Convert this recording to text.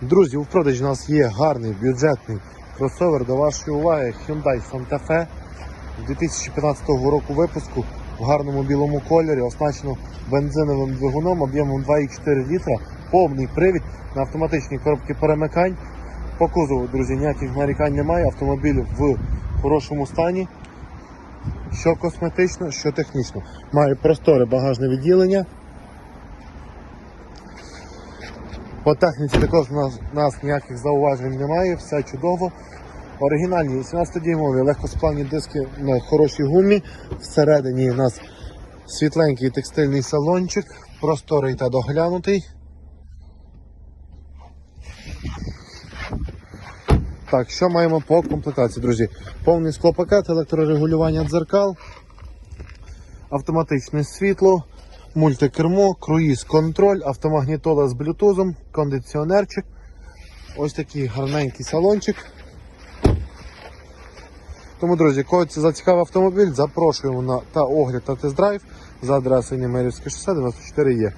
Друзі, у продажі у нас є гарний бюджетний кросовер до вашої уваги Hyundai Santa Fe 2015 року випуску в гарному білому кольорі, оснащено бензиновим двигуном об'ємом 2,4 літра, повний привід на автоматичній коробці перемикань. По кузову, друзі, ніяких нарікань немає. Автомобіль в хорошому стані. Що косметично, що технічно. Має просторе багажне відділення. По техніці також у нас, ніяких зауважень немає, все чудово. Оригінальні 18-дюймові легкосплавні диски на хорошій гумі. Всередині у нас світленький текстильний салончик, просторий та доглянутий. Так, що маємо по комплектації, друзі? Повний склопакет, електрорегулювання дзеркал, автоматичне світло, мультикермо, круїз контроль, автомагнітола з блютузом, кондиціонерчик. Ось такий гарненький салончик. Тому, друзі, кого це зацікавив автомобіль, запрошуємо на та огляд та тест-драйв за адресою Німерівське шосе 94 є.